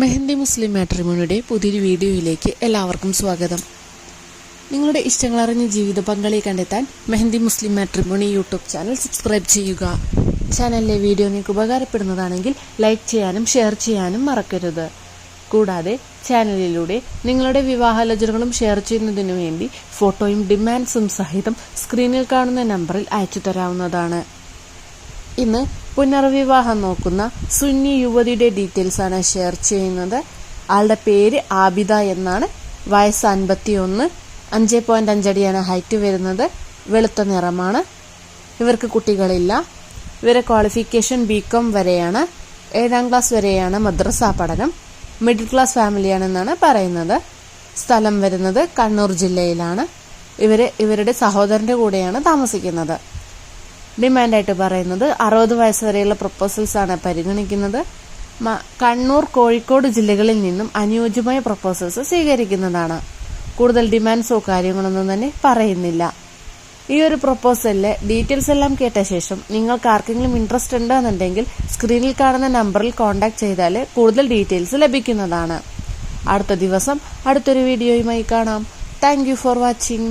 മെഹന്തി മുസ്ലിം മാട്രിമോണിയുടെ പുതിയൊരു വീഡിയോയിലേക്ക് എല്ലാവർക്കും സ്വാഗതം. നിങ്ങളുടെ ഇഷ്ടങ്ങളറിഞ്ഞ ജീവിത പങ്കാളിയെ കണ്ടെത്താൻ Mehandi Muslim matrimony YouTube channel subscribe ചെയ്യുക. ചാനലിലെ വീഡിയോ നിങ്ങൾക്ക് ഉപകാരപ്പെടുന്നതാണെങ്കിൽ ലൈക്ക് ചെയ്യാനും ഷെയർ ചെയ്യാനും മറക്കരുത്. കൂടാതെ ചാനലിലൂടെ നിങ്ങളുടെ വിവാഹാലോചനകളും ഷെയർ ചെയ്യുന്നതിനു വേണ്ടി ഫോട്ടോയും ഡിമാൻഡ്സും സഹിതം സ്ക്രീനിൽ കാണുന്ന നമ്പറിൽ അയച്ചു തരാവുന്നതാണ്. ഇന്ന് പുനർവിവാഹം നോക്കുന്ന സുന്നി യുവതിയുടെ ഡീറ്റെയിൽസ് ആണ് ഷെയർ ചെയ്യുന്നത്. ആളുടെ പേര് ആബിദ എന്നാണ്. വയസ്സ് അൻപത്തി ഒന്ന് അഞ്ച് പോയിന്റ് അഞ്ചടിയാണ് ഹൈറ്റ് വരുന്നത്. വെളുത്ത നിറമാണ്. ഇവർക്ക് കുട്ടികളില്ല. ഇവരെ ക്വാളിഫിക്കേഷൻ ബി കോം വരെയാണ്. ഏഴാം ക്ലാസ് വരെയാണ് മദ്രസ പഠനം. മിഡിൽ ക്ലാസ് ഫാമിലിയാണെന്നാണ് പറയുന്നത്. സ്ഥലം വരുന്നത് കണ്ണൂർ ജില്ലയിലാണ്. ഇവർ ഇവരുടെ സഹോദരന്റെ കൂടെയാണ് താമസിക്കുന്നത്. ഡിമാൻഡായിട്ട് പറയുന്നത് അറുപത് വയസ്സ് വരെയുള്ള പ്രപ്പോസൽസ് ആണ് പരിഗണിക്കുന്നത്. കണ്ണൂർ കോഴിക്കോട് ജില്ലകളിൽ നിന്നും അനുയോജ്യമായ പ്രപ്പോസൽസ് സ്വീകരിക്കുന്നതാണ്. കൂടുതൽ ഡിമാൻഡ്സോ കാര്യങ്ങളൊന്നും തന്നെ പറയുന്നില്ല. ഈ ഒരു പ്രപ്പോസലിലെ ഡീറ്റെയിൽസ് എല്ലാം കേട്ട ശേഷം നിങ്ങൾക്ക് ആർക്കെങ്കിലും ഇൻട്രസ്റ്റ് ഉണ്ടെന്നുണ്ടെങ്കിൽ സ്ക്രീനിൽ കാണുന്ന നമ്പറിൽ കോൺടാക്ട് ചെയ്താൽ കൂടുതൽ ഡീറ്റെയിൽസ് ലഭിക്കുന്നതാണ്. അടുത്ത ദിവസം അടുത്തൊരു വീഡിയോയുമായി കാണാം. Thank for watching